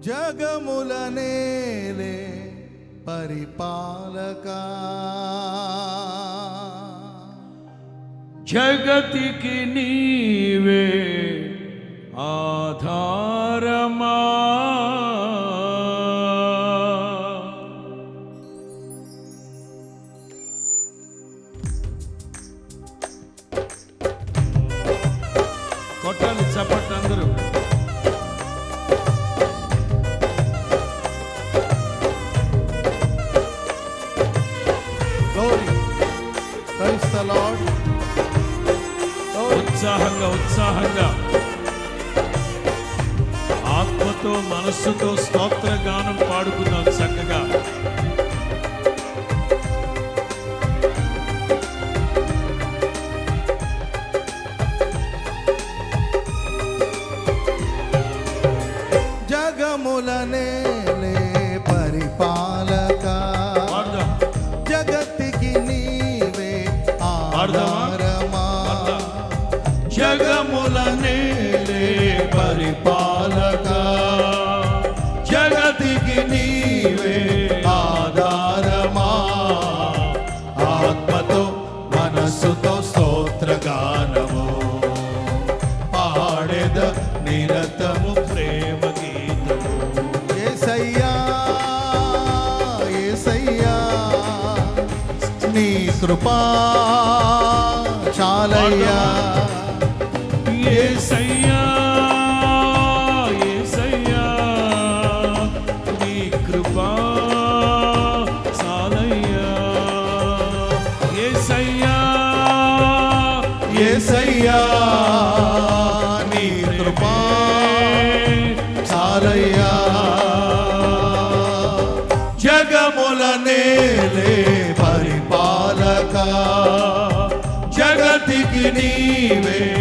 జగములనేలే పరిపాలక. జగతికి నీవే ఆధారమా? కొట్టాలి చప్పట్లు అందరూ. ఉత్సాహంగా ఉత్సాహంగా. ఆత్మతో మనస్సుతో స్తోత్ర గానం పాడుకుందాం చక్కగా. కృపా చాలయ్యా. యేసయ్యా యేసయ్యా జగతికి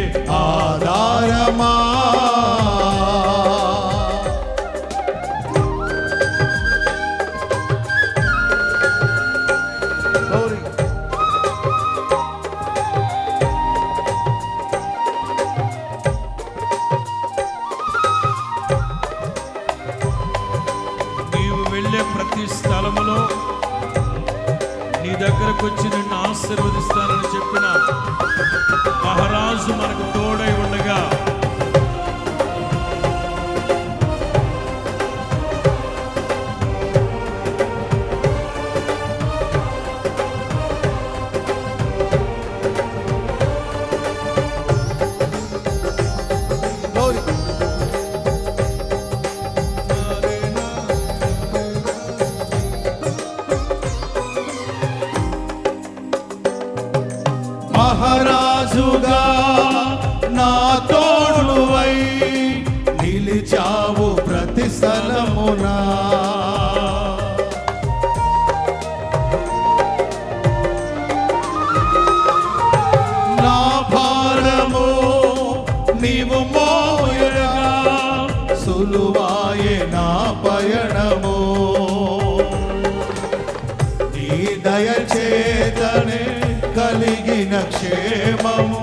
క్షేమము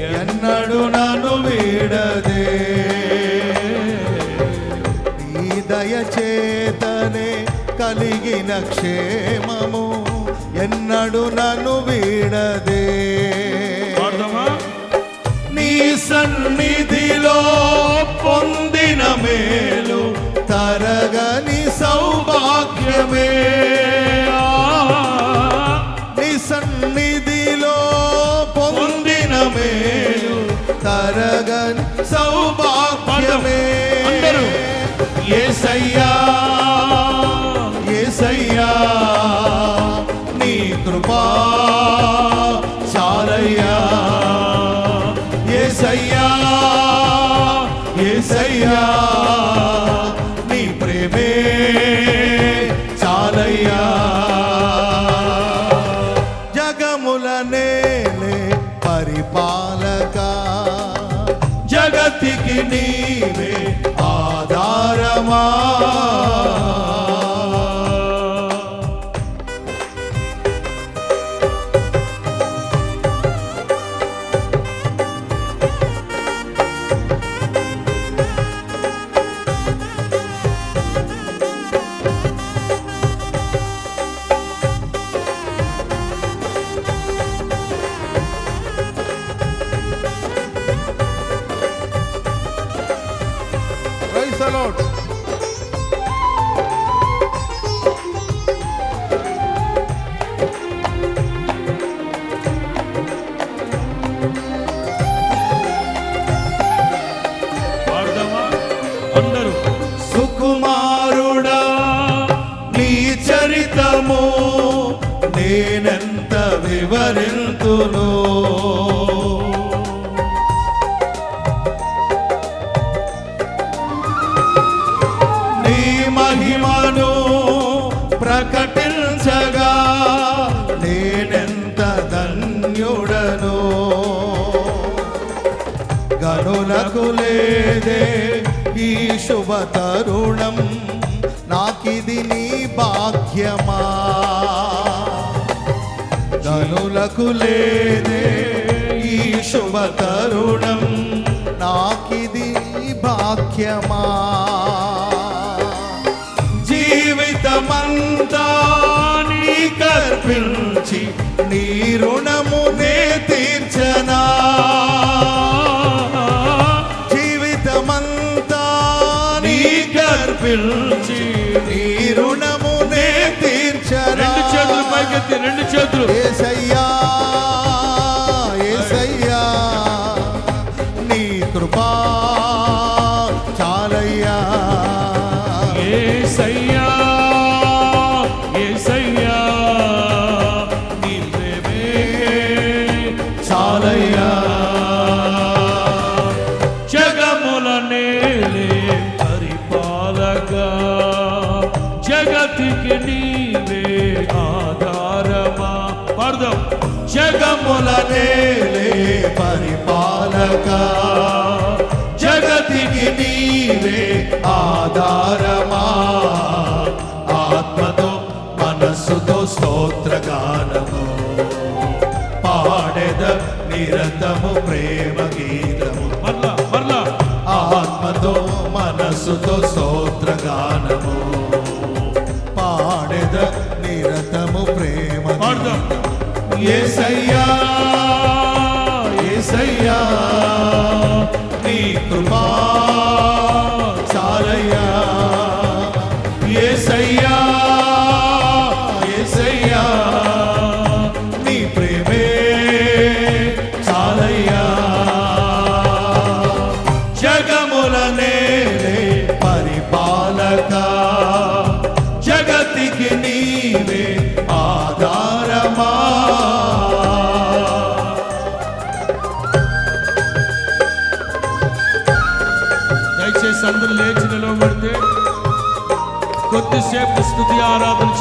ఎన్నడు నన్ను వీడదే. నీ దయచేతనే కలిగిన క్షేమము ఎన్నడు నన్ను వీడదే. నీ సన్నిధిలో పొందిన మేలు తరగని సౌభాగ్యమే. నీ సన్నిధిలో తరగని సౌభాగ్యమే. అందరూ. ఏసయ్యా ఏసయ్యా నీ కృపా చాలయ్యా. ఏసయ్యా ఏసయ్యా. నీవే వివరింతును నీ మహిమను ప్రకటించగా నేనెంత ధన్యుడను? గనులకు లేదే ఈ శుభ తరుణం. నాకిది నీ భాగ్యమా? ధనులకు లేదే ఈ శుభ తరుణం. నాకిది భాగ్యమా? జీవితమంతా నీ కర్పించి నీ రుణమునే తీర్చనా? జీవితమంతా నీ కర్పించి పైకెత్తి రెండు చేతులు నిరతము ప్రేమ గీతము. ఆత్మతో మనస్సుతో స్తోత్రగానము. పాడెద నిరతము ప్రేమ పాడదాం. ఏసయ్యా ఏసయ్యా నీ కృపా చాలయ్యా. ఏసయ్యా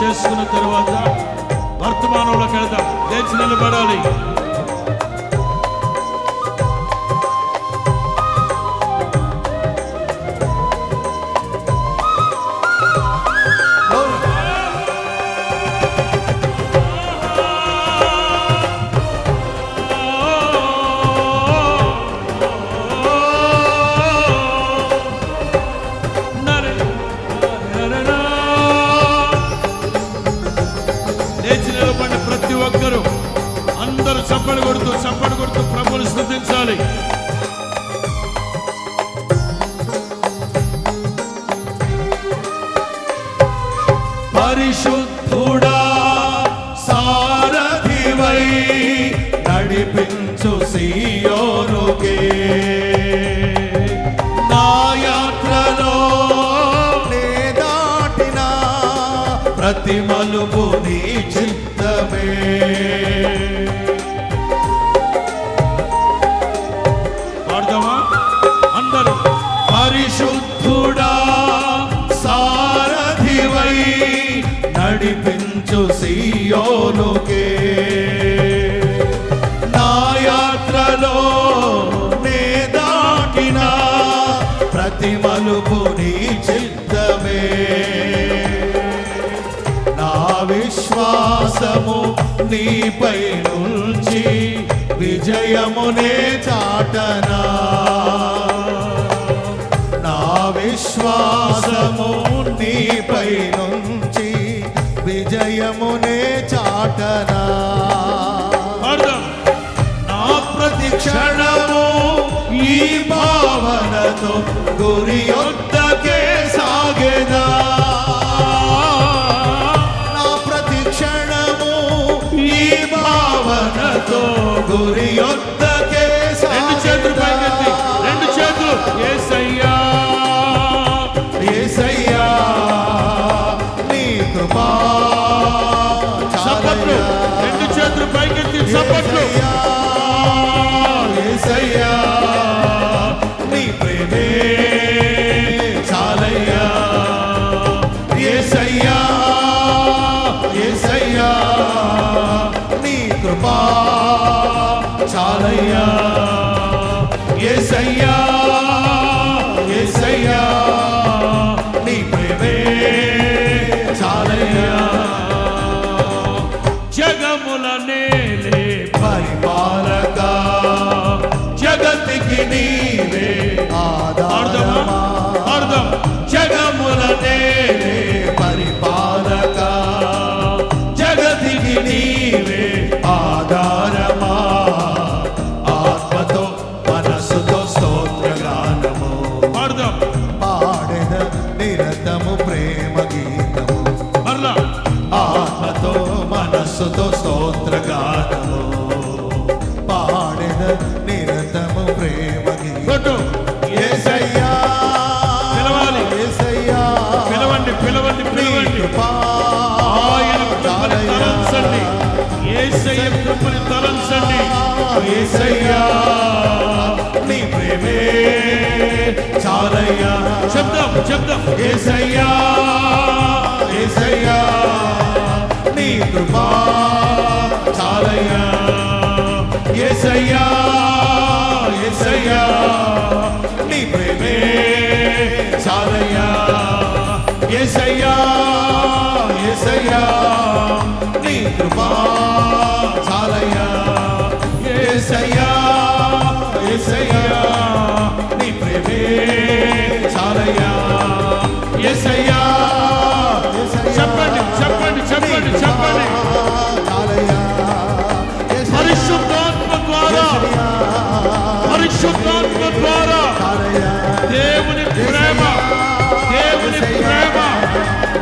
చేసుకున్న తర్వాత వర్తమానంలోకి వెళ్దాం. లేచి నిలబడాలి. పరిశుద్ధుడా సారథివై నడిపించు సీయోరుకే నా యాత్రలో నే దాటిన ప్రతి మలుపుని సియోనుకే నా యాత్రలో నే దాటిన ప్రతి మలుపు నీ చిత్తమే. నా విశ్వాసము నీపై నుంచి విజయమునే చాటనా. నా విశ్వాసము నీపై నుంచి విజయమునే చాటనా. నా ప్రతి క్షణము ఈ భావనతో గురి యొద్దకే రావాలయ్యా ఏసయ్యా ఏసయ్యా నీ ప్రేమే చాలయ్యా. జగముల నేలే పరిపాలక జగతికి నీవే ఆధారమా? అర్థం. జగముల నేలే చాలయ్యా నీ ప్రేమే చాలయ్యా ఎసయ్యా ఎసయ్యా నీ కృపా చాలయ్యా ఎసయ్యా ఎసయ్యా నీ ప్రేమే పరిశుద్ధాత్మ ద్వారా దేవుని ప్రేమ దేవుని ప్రేమ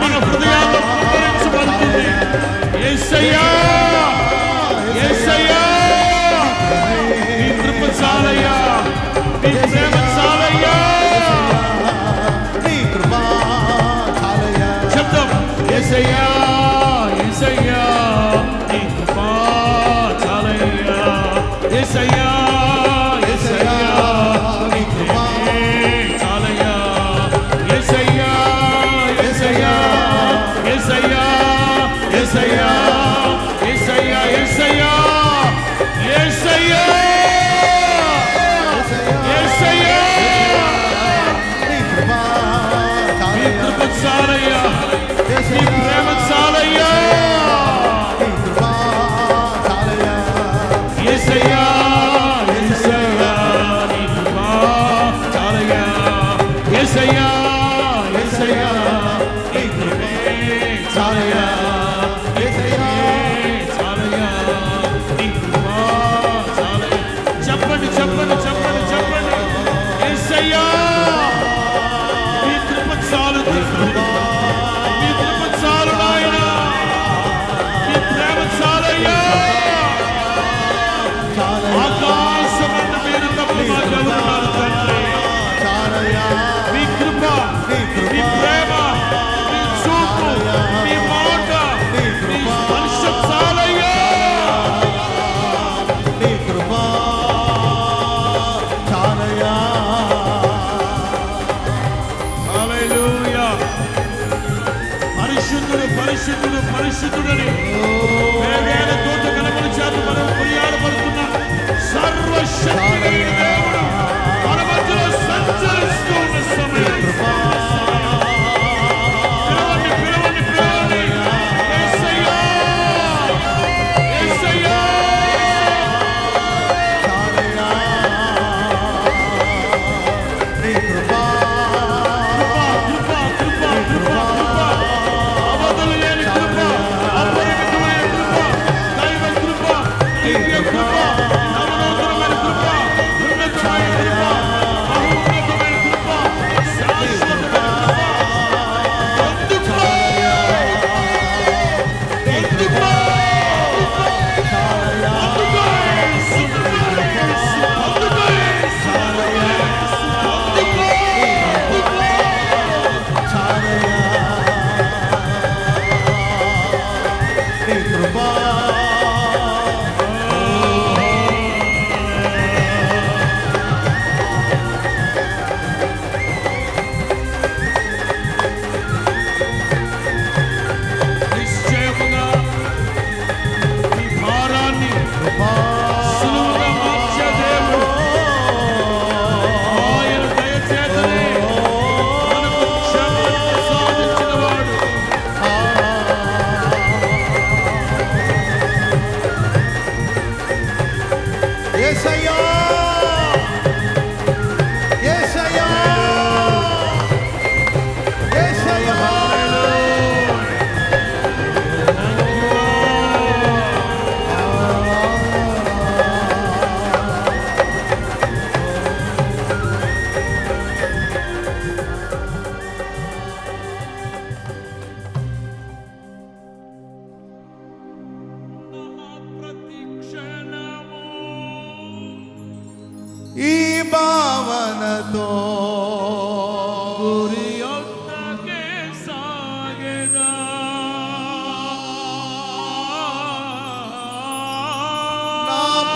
మన హృదయాల్లో కుమరించబడుతుంది ఏసయ్యా!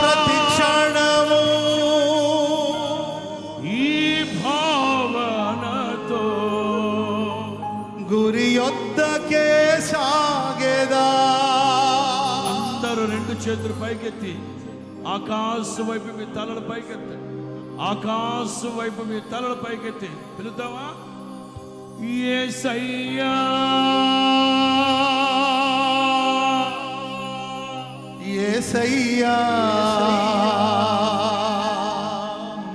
నా ప్రతి క్షణము. ఈ భావనతో గురి యొద్దకే సాగేదా. అందరూ రెండు చేతులు పైకెత్తి ఆకాశం వైపు మీ తలలు పైకెత్తి ఆకాశం వైపు మీ తలలు పైకెత్తి పిలుద్దామా? యేసయ్యా ఏసయ్యా.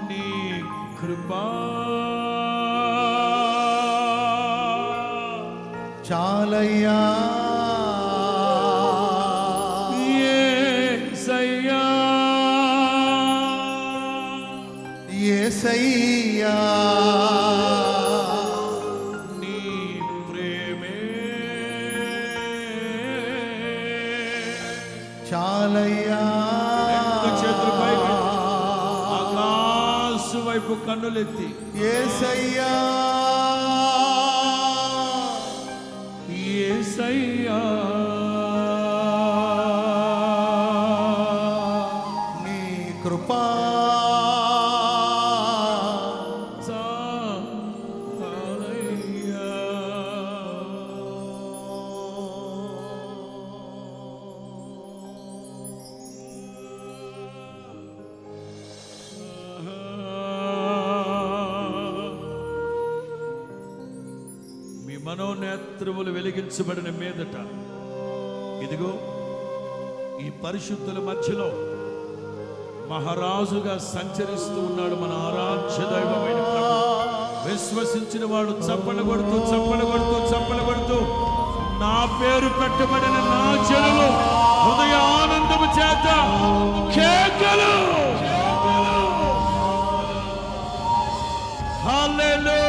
నీ కృపా. చాలయ్యా. యేసయ్యా ఏసయ్యా. కన్నులెత్తి. ఏసయ్యా. మనోనేత్రములు వెలిగించబడిన మీదట. ఇదిగో ఈ పరిశుద్ధుల మధ్యలో మహారాజుగా సంచరిస్తూ ఉన్నాడు మన ఆరాధ్య దైవమైన విశ్వసించిన వాడు చప్పలు కొడుతూ చప్పలు కొడుతూ చప్పలు కొడుతూ నా పేరు పెట్టబడిన నా చెరువు హృదయ ఆనందము చేత కేకలు. హల్లెలూయా.